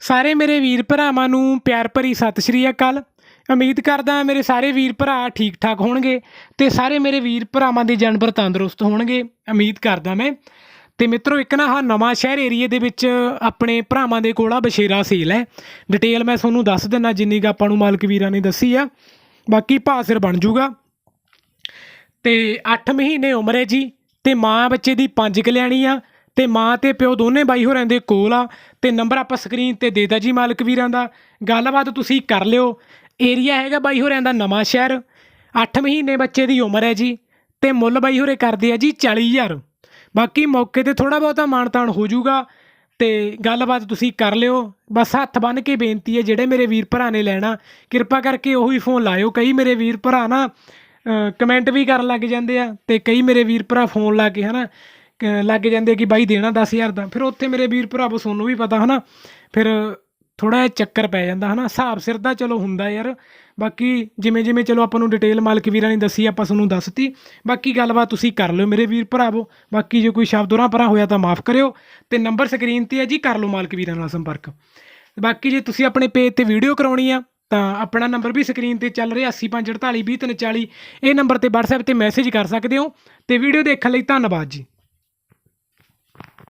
ਸਾਰੇ ਮੇਰੇ ਵੀਰ ਭਰਾਵਾਂ ਨੂੰ ਪਿਆਰ ਭਰੀ ਸਤਿ ਸ਼੍ਰੀ ਅਕਾਲ। ਉਮੀਦ ਕਰਦਾ ਮੇਰੇ ਸਾਰੇ ਵੀਰ ਭਰਾ ਠੀਕ ਠਾਕ ਹੋਣਗੇ ਤੇ ਸਾਰੇ ਮੇਰੇ ਵੀਰ ਭਰਾਵਾਂ ਦੇ ਜਾਨਵਰ ਤੰਦਰੁਸਤ ਹੋਣਗੇ। ਉਮੀਦ ਕਰਦਾ ਮੈਂ। ਤੇ ਮਿੱਤਰੋ, ਇੱਕ ਨਾ ਆਹ ਨਵਾਂ ਸ਼ਹਿਰ ਏਰੀਏ ਦੇ ਵਿੱਚ ਆਪਣੇ ਭਰਾਵਾਂ ਦੇ ਕੋਲ ਆ ਬਸ਼ੇਰਾ ਸੇਲ ਹੈ। ਡਿਟੇਲ ਮੈਂ ਤੁਹਾਨੂੰ ਦੱਸ ਦਿੰਨਾ ਜਿੰਨੀ ਕੁ ਆਪਾਂ ਨੂੰ ਮਾਲਕ ਵੀਰਾਂ ਨੇ ਦੱਸੀ ਆ। ਬਾਕੀ ਭਾਅ ਸਿਰ ਬਣ ਜੂਗਾ ਤੇ 8 ਮਹੀਨੇ ਉਮਰ ਹੈ ਜੀ। ਤੇ ਮਾਂ ਬੱਚੇ ਦੀ 5 ਕਲਿਆਣੀ ਆ। ਤੇ ਮਾਂ ਤੇ ਪਿਓ ਦੋਨੇ ਬਾਈ ਹੋਰਾਂ ਦੇ ਕੋਲ ਆ, ਤੇ ਨੰਬਰ ਆਪਾਂ ਸਕਰੀਨ ਤੇ ਦੇਤਾ ਜੀ ਮਾਲਕ ਵੀਰਾਂ ਦਾ। ਗੱਲਬਾਤ ਤੁਸੀਂ ਕਰ ਲਿਓ। ਏਰੀਆ ਹੈਗਾ ਬਾਈ ਹੋਰਾਂ ਦਾ ਨਵਾਂ ਸ਼ਹਿਰ। 8 ਮਹੀਨੇ ਬੱਚੇ ਦੀ ਉਮਰ ਹੈ ਜੀ, ਤੇ ਮੁੱਲ ਬਾਈ ਹੋਰੇ ਕਰਦੇ ਆ ਜੀ 40000 ਬਾਕੀ ਮੌਕੇ ਤੇ ਥੋੜਾ ਬਹੁਤਾ ਮਾਨਤਾਨ ਹੋ ਜਾਊਗਾ, ਤੇ ਗੱਲਬਾਤ ਤੁਸੀਂ ਕਰ ਲਿਓ। ਬਸ ਹੱਥ ਬੰਨ ਕੇ ਬੇਨਤੀ ਹੈ, ਜਿਹੜੇ ਮੇਰੇ ਵੀਰ ਭਰਾ ਨੇ ਲੈਣਾ, ਕਿਰਪਾ ਕਰਕੇ ਉਹੀ ਫੋਨ ਲਾਇਓ। ਕਈ ਮੇਰੇ ਵੀਰ ਭਰਾ ਨਾ ਕਮੈਂਟ ਵੀ ਕਰਨ ਲੱਗ ਜਾਂਦੇ ਆ, ਤੇ ਕਈ ਮੇਰੇ ਵੀਰ ਭਰਾ ਫੋਨ ਲਾ ਕੇ ਹਨਾ ਕ- ਲੱਗ ਜਾਂਦੇ ਕਿ ਬਾਈ ਦੇਣਾ 10000 ਦਾ। ਫਿਰ ਉੱਥੇ ਮੇਰੇ ਵੀਰ ਭਰਾਵੋ ਤੁਹਾਨੂੰ ਵੀ ਪਤਾ, ਹਨਾ? ਫਿਰ ਥੋੜਾ ਜਿਹਾ ਚੱਕਰ ਪੈ ਜਾਂਦਾ, ਹਨਾ? ਹਿਸਾਬ ਸਿਰ ਦਾ ਚਲੋ ਹੁੰਦਾ ਯਾਰ। ਬਾਕੀ ਜਿਵੇਂ ਜਿਵੇਂ ਚਲੋ ਆਪਾਂ ਨੂੰ ਡਿਟੇਲ ਮਾਲਕ ਵੀਰਾਂ ਨੇ ਦੱਸੀ, ਆਪਾਂ ਤੁਹਾਨੂੰ ਦੱਸਤੀ। ਬਾਕੀ ਗੱਲਬਾਤ ਤੁਸੀਂ ਕਰ ਲਿਓ ਮੇਰੇ ਵੀਰ ਭਰਾਵੋ। ਬਾਕੀ ਜੇ ਕੋਈ ਸ਼ਬਦ ਉਰਾਂ ਪਰਾਂ ਹੋਇਆ ਤਾਂ ਮਾਫ ਕਰਿਓ। ਤੇ ਨੰਬਰ ਸਕਰੀਨ ਤੇ ਹੈ ਜੀ, ਕਰ ਲਓ ਮਾਲਕ ਵੀਰਾਂ ਨਾਲ ਸੰਪਰਕ। ਬਾਕੀ ਜੇ ਤੁਸੀਂ ਆਪਣੇ ਪੇਜ ਤੇ ਵੀਡੀਓ ਕਰਾਉਣੀ ਆ, ਤਾਂ ਆਪਣਾ ਨੰਬਰ ਵੀ ਸਕਰੀਨ ਤੇ ਚੱਲ ਰਿਹਾ 8548 20340 ਇਹ ਨੰਬਰ ਤੇ WhatsApp ਤੇ ਮੈਸੇਜ ਕਰ ਸਕਦੇ ਹੋ। ਤੇ ਵੀਡੀਓ ਦੇਖਣ ਲਈ ਧੰਨਵਾਦ ਜੀ।